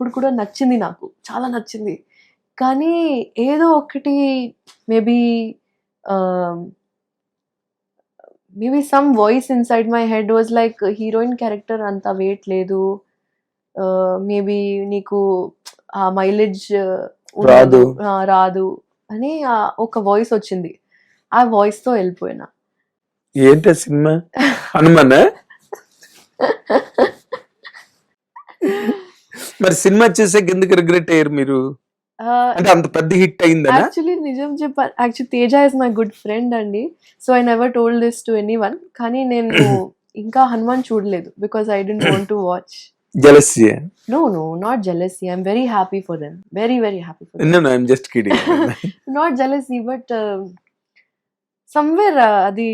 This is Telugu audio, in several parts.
అప్పుడు కూడా నచ్చింది నాకు. చాలా నచ్చింది. కానీ ఏదో ఒకటి maybe maybe some voice inside my head was like heroine character అంత వెయిట్ లేదు. మేబీ నీకు ఆ మైలేజ్ రాదు. రాదు అని ఆ ఒక వాయిస్ వచ్చింది. ఆ వాయిస్తో వెళ్ళిపోయినా. ఏంటి సినిమా? హనుమాన్? మరి సినిమా చేసాక ఎందుకు రిగ్రెట్ అయ్యారు మీరు? అంటే అంత పెద్ద హిట్ అయిందనా? యాక్చువల్లీ నిజం actually Teja is my good friend అండి. So I never told this to anyone కానీ నేను ఇంకా హనుమాన్ చూడలేదు because I didn't want to watch jealousy no no not jealousy I'm very happy for them very very happy for them no I'm just kidding not jealousy but somewhere అది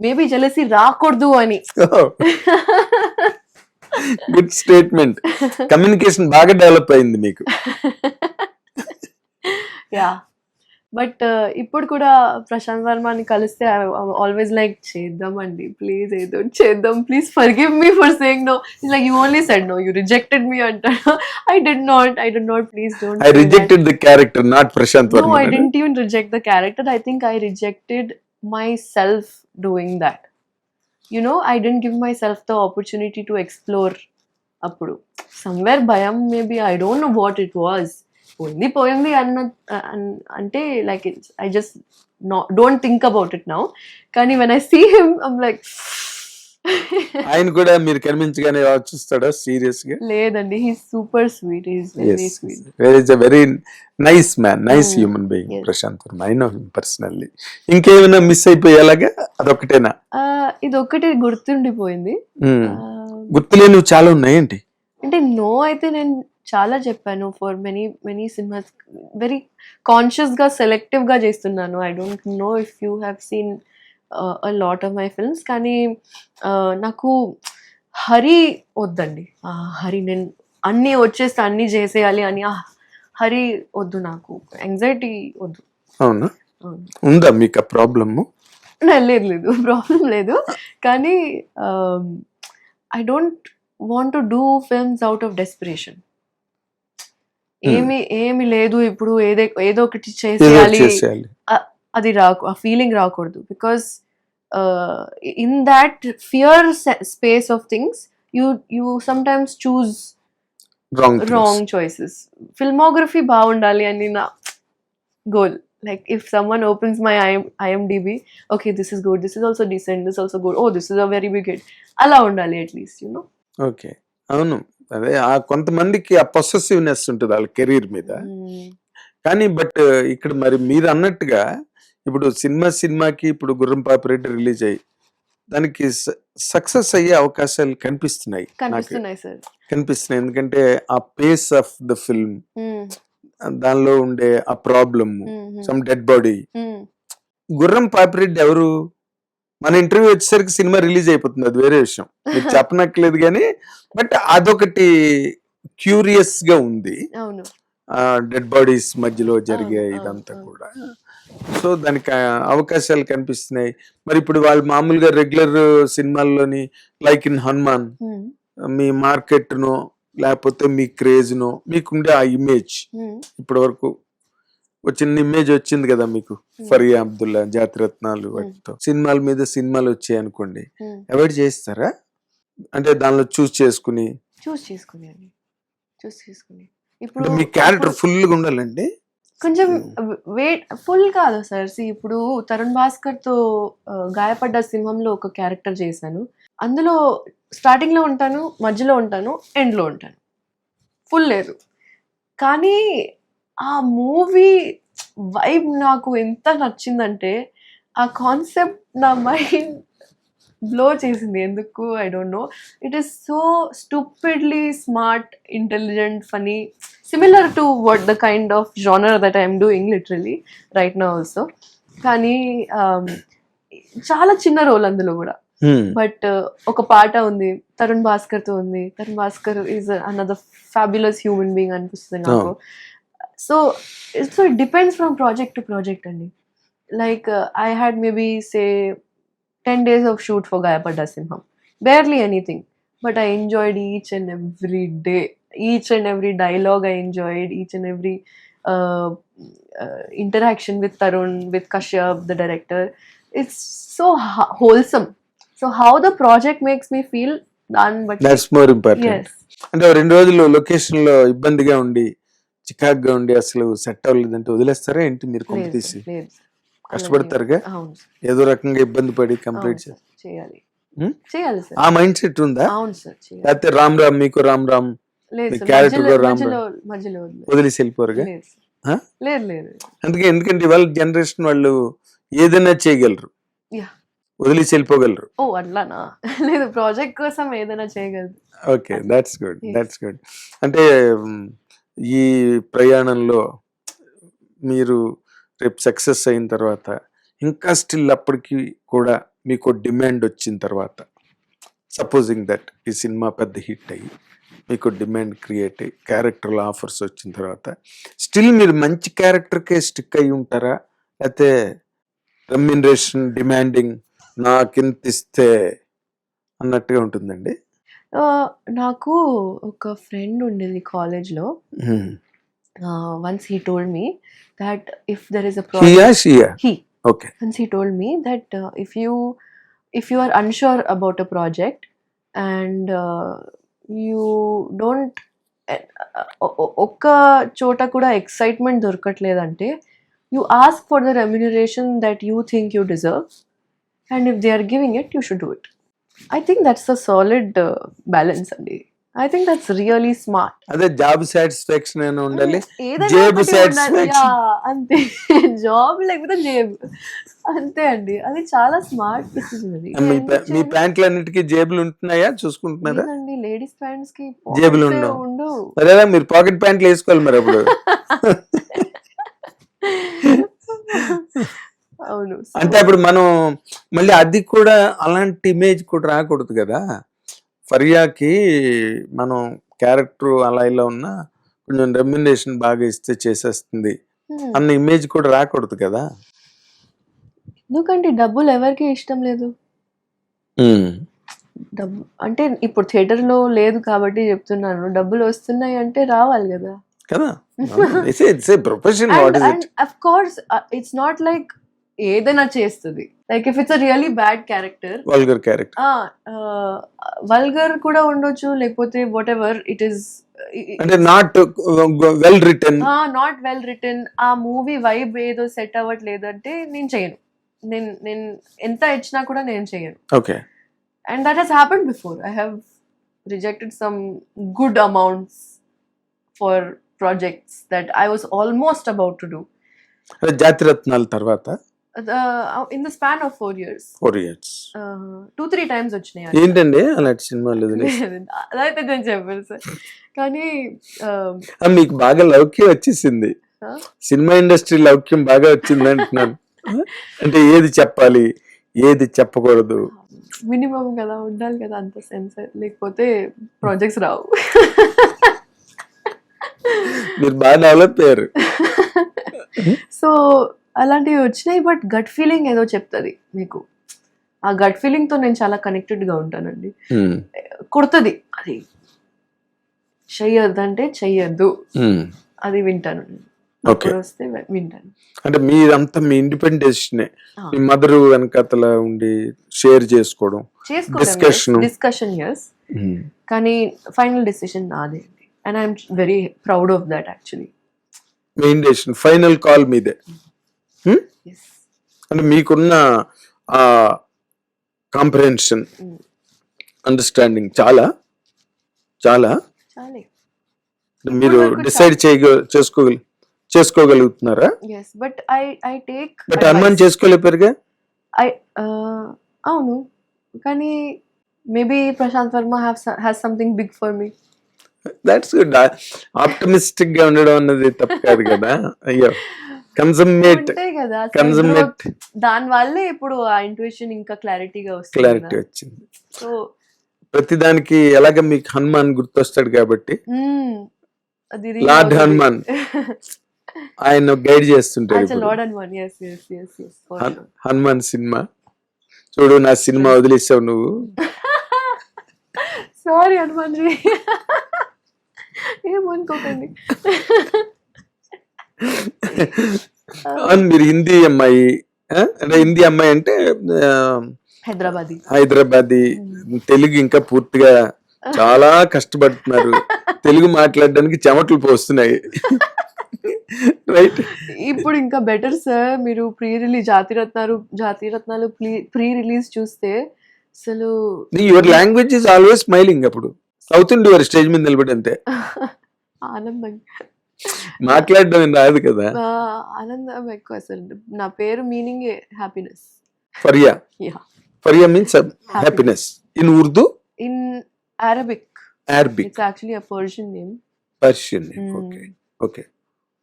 మేబీ జెలసీ రాకూడదు అని. గుడ్ స్టేట్మెంట్ కమ్యూనికేషన్ బాగా డెవలప్ అయింది మీకు. యా బట్ ఇప్పుడు కూడా ప్రశాంత్ వర్మని కలిస్తే ఆల్వేస్ లైక్ చేద్దామండి ప్లీజ్ ఏదో చేద్దాం please forgive me for saying no like you only said no you rejected me అంటాడు. I did not I did not please don't I rejected the character not Prasanth Varma I didn't even reject the character. I think I rejected myself doing that. You know, I didn't give myself the opportunity to explore అప్పుడు సమ్వేర్ భయం maybe I don't know what it was పోయింది పోయింది అన్న అంటే లైక్ ఐ జస్ట్ నా don't think about it now కానీ when I see him I'm like ఆయన కూడా మీరు కనిపించగానే చూస్తాడా సీరియస్గా లేదండి he super sweet is very sweet is a very nice man nice human being. Prasanth Varma I know him personally ఇంకేమైనా మిస్ అయిపోయేలాగా? అదొకటేనా ఇది ఒక్కటి గుర్తుండిపోయింది. Mm. గుర్తులేనివి చాలా ఉన్నాయేంటి అంటే నో అయితే నేను చాలా చెప్పాను for many many cinemas. Very కాన్షియస్గా సెలెక్టివ్గా చేస్తున్నాను. I don't know if you have seen a lot of my films కానీ నాకు హరి వద్దండి. హరి నేను అన్నీ వచ్చేస్తే అన్నీ చేసేయాలి అని ఆ హరి వద్దు నాకు. ఎంగ్జైటీ వద్దు. అవునా. ఉందా మీకు ప్రాబ్లమ్ లేదు లేదు. ప్రాబ్లం లేదు. కానీ I don't want to do films out of desperation ఏమి ఏమి లేదు ఇప్పుడు. ఏదే ఏదో ఒకటి చేసేయాలి. అది రాకు ఆ ఫీలింగ్ రాకూడదు. Because in that fear space of things you you sometimes choose wrong choices filmography బాగుండాలి అని నా goal like if someone opens my IMDb okay this is good this is also decent this also good oh this is a very big hit అలా ఉండాలి అట్లీస్ట్ యూనో ఓకే అవును. అదే ఆ కొంతమందికి ఆ పొసెసివ్నెస్ ఉంటుంది వాళ్ళ కెరీర్ మీద. కానీ బట్ ఇక్కడ మరి మీరు అన్నట్టుగా ఇప్పుడు సినిమా సినిమాకి ఇప్పుడు గుర్రం పాపిరెడ్డి రిలీజ్ అయ్యి దానికి సక్సెస్ అయ్యే అవకాశాలు కనిపిస్తున్నాయి నాకు. కనిపిస్తున్నాయి ఎందుకంటే ఆ పేస్ ఆఫ్ ద ఫిల్మ్ దానిలో ఉండే ఆ ప్రాబ్లమ్ సమ్ డెడ్ బాడీ గుర్రం పాపిరెడ్డి ఎవరు? మన ఇంటర్వ్యూ వచ్చేసరికి సినిమా రిలీజ్ అయిపోతుంది. అది వేరే విషయం. మీకు చెప్పనక్కలేదు కానీ బట్ అదొకటి క్యూరియస్గా ఉంది. డెడ్ బాడీస్ మధ్యలో జరిగే ఇదంతా. కూడా. సో దానికి అవకాశాలు కనిపిస్తున్నాయి. మరి ఇప్పుడు వాళ్ళు మామూలుగా రెగ్యులర్ సినిమాల్లోని లైక్ ఇన్ హనుమాన్. మీ మార్కెట్ నో లేకపోతే మీ క్రేజ్ నో మీకుండే ఆ ఇమేజ్. ఇప్పటి వరకు చిన్న ఇమేజ్ వచ్చింది కదా మీకు ఫరియా అబ్దుల్లా జాతిరత్నాలు వాటితో. సినిమాల మీద సినిమాలు వచ్చాయి అనుకోండి. అవాయిడ్ చేస్తారా? అంటే దానిలో చూస్ చేసుకుని? చూస్ చేసుకుని చూస్ చేసుకుని ఇప్పుడు మీ క్యారెక్టర్ ఇప్పుడు ఫుల్గా ఉండాలండి? కొంచెం వెయిట్ ఫుల్ కాదు సార్. సి ఇప్పుడు తరుణ్ భాస్కర్తో గాయపడ్డ సింహంలో ఒక క్యారెక్టర్ చేశాను. అందులో స్టార్టింగ్లో ఉంటాను మధ్యలో ఉంటాను ఎండ్లో ఉంటాను. ఫుల్ లేదు. కానీ ఆ మూవీ వైబ్ నాకు ఎంత నచ్చిందంటే ఆ కాన్సెప్ట్ నా మైండ్ బ్లో చేసింది. ఎందుకు? I don't know it is so stupidly smart intelligent funny similar to what the kind of genre that I'm doing literally right నా ఆల్సో కానీ um, చాలా చిన్న రోల్ అందులో కూడా. Hmm. బట్ ఒక పాట ఉంది తరుణ్ భాస్కర్తో ఉంది. Tharun Bhaskar is another fabulous human being అనిపిస్తుంది నాకు. So so it depends from project to project అండి. Like I had maybe say ten days of shoot for Gayapadda Simham barely anything but I enjoyed each and every day each and every dialogue I enjoyed, each and every uh, uh, interaction with Tarun, with Kashyap, the director. It's so ho- wholesome. So how the project makes me feel done, but that's more important yes, అంటే రెండు రోజులు లొకేషన్లో ఇబ్బందిగా ఉండి చికాగ్గా ఉండి అసలు సెట్ అవ్వలేదంటే వదిలేస్తారా ఏంటి మీరు కొంప తీసి. కష్టపడతారుగా? ఏదో రకంగా ఇబ్బంది పడి కంప్లీట్ చేయాలి? చేయాలి సార్. ఆ మైండ్ సెట్ ఉందా? అవును సార్ చేయాలి. లేకపోతే రామ్ రామ్ మీకు రామ్ రామ్ కూడా రామ్ వదిలేదు. వదిలేసి వెళ్ళిపోరుగా? లేదు. లేదు అందుకే ఎందుకంటే ఇవాళ జనరేషన్ వాళ్ళు ఏదైనా చేయగలరు. వదిలేసి వెళ్ళిపోగలరు. ఓ అట్లానా? లేదు ప్రాజెక్ట్ కోసం ఏదైనా చేయగలదు okay that's good. That's good అంటే ఈ ప్రయాణంలో మీరు రేపు సక్సెస్ అయిన తర్వాత ఇంకా స్టిల్ అప్పటికి కూడా మీకు డిమాండ్ వచ్చిన తర్వాత సపోజింగ్ దట్ ఈ సినిమా పెద్ద హిట్ అయ్యి మీకు డిమాండ్ క్రియేట్ అయ్యి క్యారెక్టర్లో ఆఫర్స్ వచ్చిన తర్వాత స్టిల్ మీరు మంచి క్యారెక్టర్కే స్టిక్ అయి ఉంటారా? లేకపోతే రెమ్యునరేషన్ డిమాండింగ్ నాకింత ఇస్తే అన్నట్టుగా ఉంటుందండి? నాకు ఒక ఫ్రెండ్ ఉండేది కాలేజ్లో Hmm. Once he told me that if there is a here project here he okay once he told me that uh, if you if you are unsure about a project and uh, you don't eh, ఒ- ఒ- ఒక్క చోట కూడా excitement దొరకట్లేదంటే you ask for the remuneration that you think you deserve and if they are giving it you should do it I think that's a solid balance అండి I think that's really smart అదే జాబ్ సాటిస్ఫాక్షన్ అయినా ఉండాలి. జేబు. Yeah, అంతే. జాబ్ లేకపోతే జేబు. అంతే అండి. అది చాలా స్మార్ట్ డిసిజన్ అది. మీ ప్యా- మీ ప్యాంట్లు అన్నిటికీ జేబులు ఉంటున్నాయా? చూసుకుంటున్నారా? లేదండి. లేడీస్ ప్యాంట్స్కి జేబులు ఉండవు. మరి మీరు పాకెట్ ప్యాంట్లు వేసుకోవాలి మరి అప్పుడు. అవును. అంటే అప్పుడు మనం మళ్ళీ అది కూడా అలాంటి ఇమేజ్ కూడా రాకూడదు కదా? ఫరియాకి మనం క్యారెక్టర్ అలా ఇలా ఉన్నా కొంచెం రెమ్యునేషన్ బాగా ఇస్తే చేసేస్తుంది. అన్న ఇమేజ్ కూడా రాకూడదు కదా. ఎందుకంటే డబ్బులు ఎవరికి ఇష్టం లేదు. డబ్బు అంటే ఇప్పుడు థియేటర్లో లేదు కాబట్టి చెప్తున్నాను. డబ్బులు వస్తున్నాయి అంటే రావాలి కదా. కదా. It's profession what is it of course it's not like ఏదైనా చేస్తుంది. Like if it's really bad character vulgar character vulgar కూడా ఉండొచ్చు లేకపోతే వాట్ ఎవర్ ఇట్ ఈస్ అంటే not well written not well written ఆ మూవీ వైబ్ ఏదో సెట్ అవ్వట్లేదు అంటే నేను చేయను. నేను నేను ఎంత ఇచ్చినా కూడా నేను చేయను. Okay and that has happen before I have rejected some good amounts for projects that I was almost about to do జాతిరత్నాల తర్వాత in the span of four years four years two three times వచ్చినాయి. ఏంటండి? అలాంటి సినిమాలు అదైతే నేను చెప్పాను సార్. కానీ um, మీకు బాగా లౌక్యం వచ్చేసింది? సినిమా ఇండస్ట్రీ లౌక్యం బాగా వచ్చింది అంటున్నాను. అంటే ఏది చెప్పాలి? ఏది చెప్పకూడదు? మినిమం కదా ఉండాలి కదా అంత సెన్స్ లేకపోతే ప్రాజెక్ట్స్ రావు. మీరు బాగా డెవలప్ అయ్యారు. సో అలాంటివి వచ్చినాయి బట్ గట్ ఫీలింగ్ ఏదో చెప్తుంది మీకు. ఆ గట్ ఫీలింగ్తో నేను చాలా కనెక్టెడ్గా ఉంటానండి. Hmm. కుడుతుంది. అది చెయ్యొద్దు. అంటే చెయ్యొద్దు అది వింటాను. ఓకే వింటాను. అంటే మీరంతా మీ ఇండిపెండెన్స్. మీ మదర్ వెనకతల ఉండి షేర్ చేసుకోవడం. చేసుకోవడం డిస్కషన్ ఎస్ కానీ ఫైనల్ డెసిషన్ నాదే అండి. I'm very proud of that actually main decision final call మీదే. Hmm? అంటే మీకున్న ఆ కాంప్రహెన్షన్. అండర్స్టాండింగ్ చాలా? చాలా? చాలే. మీరు డిసైడ్ చేయగ చేసుకోగల చేసుకోగలుగుతున్నారా? Yes but I I take but అనుమానం చేసుకోలేపారుగా ఐ అవును. కానీ maybe Prasanth Varma has something big for me that's good ఆప్టమిస్టిక్గా ఉండడం అన్నది తప్పు కాదు కదా? అయ్యో. కన్సమ్మేట్ కన్సమ్మేట్ దాని వల్లే ఇప్పుడు ఆ ఇంట్యూషన్ ఇంకా క్లారిటీగా వస్తుంది క్లారిటీ వచ్చింది. సో ప్రతిదానికి ఎలాగ మీకు హనుమాన్ గుర్తొస్తాడు కాబట్టి Lord Hanuman. ఆయన గైడ్ చేస్తుంటాడు. లార్డ్ హనుమాన్ హనుమాన్ సినిమా చూడు నా సినిమా వదిలేసావు నువ్వు. సారీ హనుమాన్ ఏమనుకోకండి. అవును మీరు హిందీ అమ్మాయి? అంటే హిందీ అమ్మాయి అంటే హైదరాబాద్. హైదరాబాదీ తెలుగు ఇంకా పూర్తిగా చాలా కష్టపడుతున్నారు. తెలుగు మాట్లాడడానికి చెమటలు పోస్తున్నాయి. రైట్ ఇప్పుడు ఇంకా బెటర్ సార్ మీరు pre release Jathi Ratnalu Jathi Ratnalu pre release చూస్తే అసలు your language is always smiling అప్పుడు. సౌత్ ఇండియర్ స్టేజ్ మీద నిలబడి అంతే. ఆనందం మాట్లాడడం రాదు కదా. ఆనందం ఎక్కువ అసలు. నా పేరు meaning happiness Faria. Faria means happiness in Urdu in Arabic Arabic it's actually a Persian name Persian Hmm. Okay okay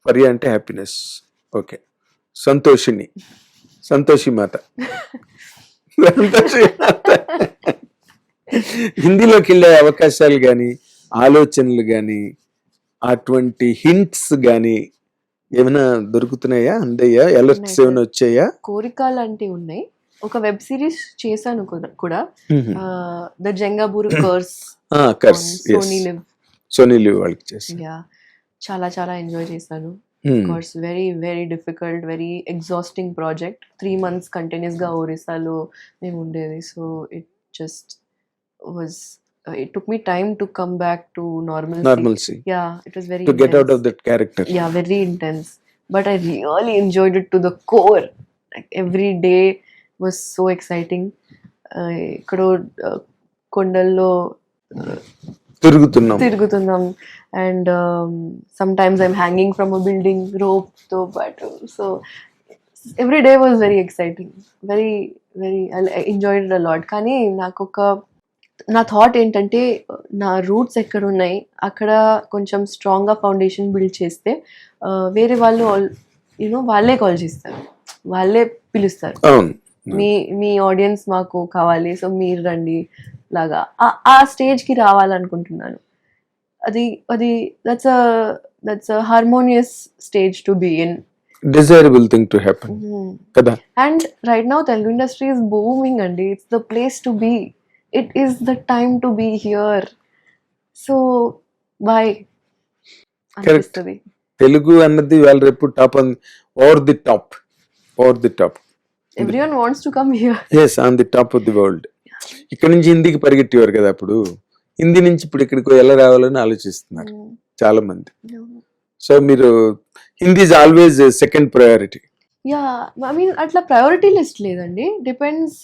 Faria అంటే హ్యాపీనెస్ ఓకే సంతోషిని సంతోషి మాత సంతోషి మాత హిందీలోకి వెళ్ళే అవకాశాలు కానీ ఆలోచనలు కానీ అటువంటి హింట్స్ కానీ ఏమైనా దొరుకుతున్నాయా? అందయ్యా అలర్ట్స్ ఉన్నాయి, ఏమైనా వచ్చాయా? కోరిక లాంటివి ఉన్నాయి. ఒక వెబ్ సిరీస్ చేశాను కూడా- the Jengaburu curse curse Sony LIV Sony LIV వాళ్ళకి యా చాలా చాలా ఎంజాయ్ చేశాను. Course very very difficult very exhausting project three months కంటిన్యూస్గా ఒరిస్సాలో మేము ఉండేది. So it just was it took me time to come back to normal normalcy yeah it was very to get out of that character yeah very intense but i really enjoyed it to the core like every day was so exciting uh, ఇక్కడ uh, కొండల్లో uh, తిరుగుతున్నాం తిరుగుతున్నాం and sometimes I'm hanging from a building rope తో పాటు so every day was very exciting very very enjoyed a lot కానీ నాకు ఒక నా థాట్ ఏంటంటే నా రూట్స్ ఎక్కడ ఉన్నాయి అక్కడ కొంచెం స్ట్రాంగ్గా ఫౌండేషన్ బిల్డ్ చేస్తే వేరే వాళ్ళు యూనో వాళ్ళే కాల్ చేస్తారు. వాళ్ళే పిలుస్తారు. మీ మీ ఆడియన్స్ మాకు కావాలి సో మీరు రండి లాగా. ఆ- స్టేజ్కి రావాలనుకుంటున్నాను. అది అది that's that's harmonious stage to be in desirable thing to happen కదా? And right now Telugu industry is booming అండి it's the place to be it is the time to be here so boy అనిపిస్తుంది తెలుగు అన్నది వాళ్ళ రేపు top over the top over the top everyone wants to come here as on the top of the world ఇక్కడ నుంచి హిందీకి పరిగెట్టేవారు కదా అప్పుడు. హిందీ నుంచి ఇప్పుడు ఇక్కడికి ఎలా రావాలని ఆలోచిస్తున్నారు చాలా మంది సో మీరు Hindi is always second priority yeah I mean అట్లా ప్రయారిటీ లిస్ట్ లేదండి. డిపెండ్స్